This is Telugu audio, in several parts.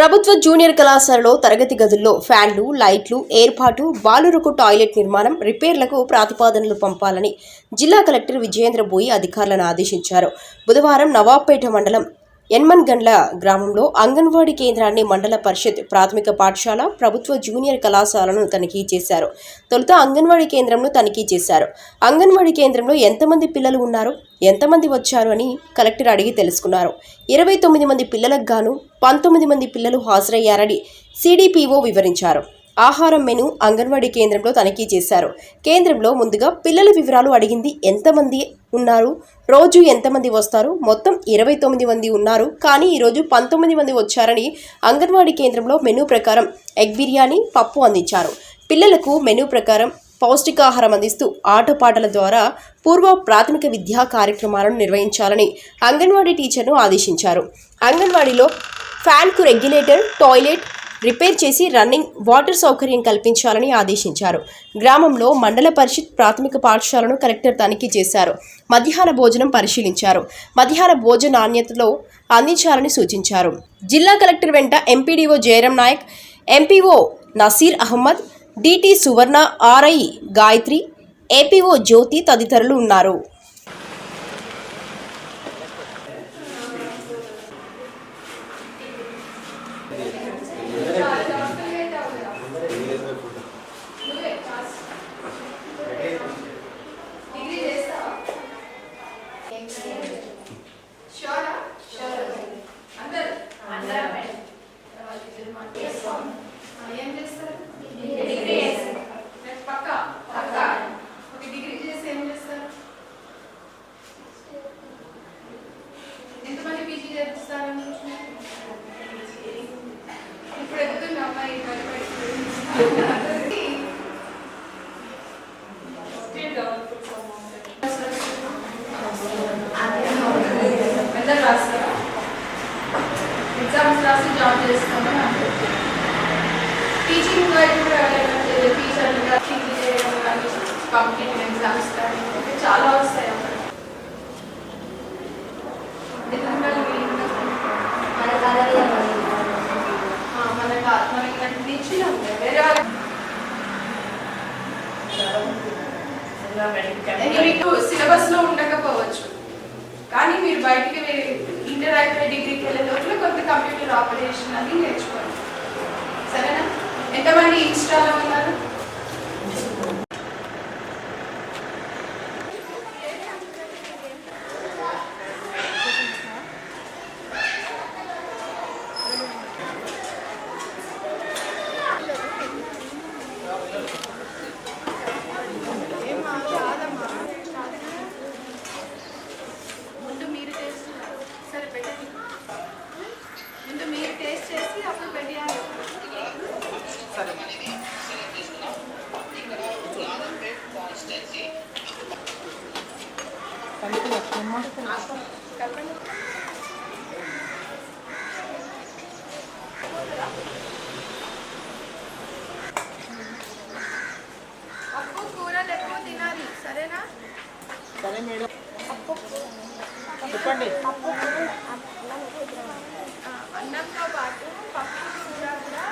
ప్రభుత్వ జూనియర్ కళాశాలలో తరగతి గదుల్లో ఫ్యాన్లు లైట్లు ఏర్పాటు బాలురకు టాయిలెట్ నిర్మాణం రిపేర్లకు ప్రతిపాదనలు పంపాలని జిల్లా కలెక్టర్ విజయేంద్ర బోయి అధికారులను ఆదేశించారు. బుధవారం నవాబ్పేట మండలం ఎన్మన్గండ్ల గ్రామంలో అంగన్వాడీ కేంద్రాన్ని మండల పరిషత్ ప్రాథమిక పాఠశాల ప్రభుత్వ జూనియర్ కళాశాలను తనిఖీ చేశారు. తొలుత అంగన్వాడీ కేంద్రంను తనిఖీ చేశారు. అంగన్వాడీ కేంద్రంలో ఎంతమంది పిల్లలు ఉన్నారు? ఎంతమంది వచ్చారు అని కలెక్టర్ అడిగి తెలుసుకున్నారు. ఇరవై తొమ్మిది మంది పిల్లలకు గాను పంతొమ్మిది మంది పిల్లలు హాజరయ్యారని సిడిపిఓ వివరించారు. ఆహారం మెను అంగన్వాడీ కేంద్రంలో తనిఖీ చేశారు. కేంద్రంలో ముందుగా పిల్లల వివరాలు అడిగింది ఎంతమంది ఉన్నారు రోజు ఎంతమంది వస్తారు మొత్తం ఇరవై తొమ్మిది మంది ఉన్నారు కానీ ఈరోజు పంతొమ్మిది మంది వచ్చారని అంగన్వాడీ కేంద్రంలో మెనూ ప్రకారం ఎగ్ బిర్యానీ పప్పు అందించారు. పిల్లలకు మెనూ ప్రకారం పౌష్టికాహారం అందిస్తూ ఆటపాటల ద్వారా పూర్వ ప్రాథమిక విద్యా కార్యక్రమాలను నిర్వహించాలని అంగన్వాడీ టీచర్ను ఆదేశించారు. అంగన్వాడీలో ఫ్యాన్కు రెగ్యులేటర్ టాయిలెట్ రిపేర్ చేసి రన్నింగ్ వాటర్ సౌకర్యం కల్పించాలని ఆదేశించారు. గ్రామంలో మండల పరిషత్ ప్రాథమిక పాఠశాలను కలెక్టర్ తనిఖీ చేశారు. మధ్యాహ్న భోజనం పరిశీలించారు. మధ్యాహ్న భోజన నాణ్యతలో అందించాలని సూచించారు. జిల్లా కలెక్టర్ వెంట MPDO Jayaram Naik MPO Naseer Ahmed DT Suvarna RI Gayatri APO Jyothi తదితరులు ఉన్నారు. ఎగ్జామ్స్ రాసి జాబ్ చేస్తామని అంటారు టీచింగ్ వైపు కూడా ఎవరైనా టీచర్లుగా పీజీ చేయడం కానీ కాంపిటేటివ్ ఎగ్జామ్స్ కానీ ఇంకా చాలా వస్తాయి మీకు సిలబస్లో ఉండకపోవచ్చు. కానీ మీరు బయటికి ఇంటరాక్టివ్ డిగ్రీకి వెళ్ళే లోపల కొంత కంప్యూటర్ ఆపరేషన్ అది నేర్చుకోండి. సరేనా? ఎంతమంది ఇన్స్టాలో ఉన్నారు ముందు మీరు టేస్ట్ సరే పెట్టండి ముందు మీరు టేస్ట్ చేసి అప్పుడు పెట్టాలి కలపండి పప్పు కూరలు ఎక్కువ తినాలి సరేనా చెప్పండి. అన్నంతో పాటు పప్పు కూర కూడా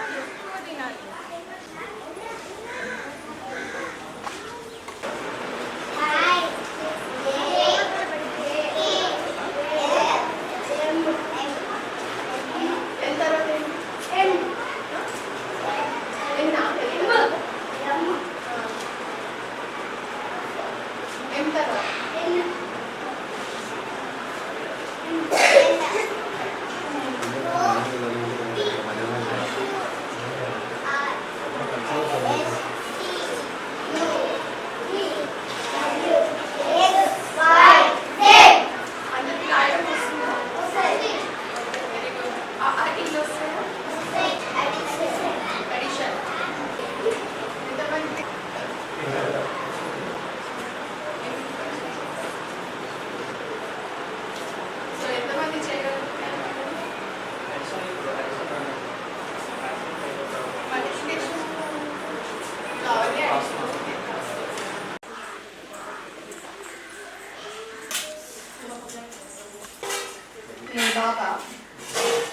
బాబా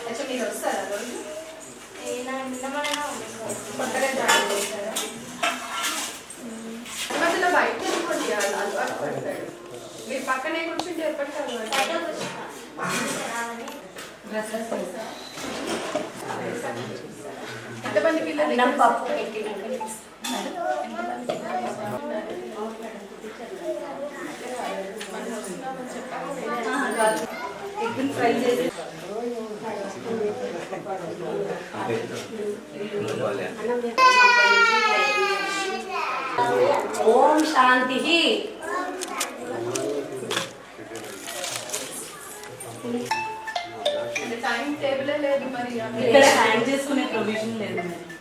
అచ్చా మీరు వస్తారా రోజు కొత్తగా జాయిన్ చేస్తారా బయట వెళ్ళిపోండి అలవాటు పడతాడు మీరు పక్కనే కూర్చుంటే ఎప్పటికీ ఎంతమంది పిల్లలు పప్పు ఫ్రై చేసి ఓం శాంతి. టైం టేబులే లేదు మరి. ఇక్కడ హ్యాంగ్ చేసుకునే ప్రొవిజన్ లేదు మరి.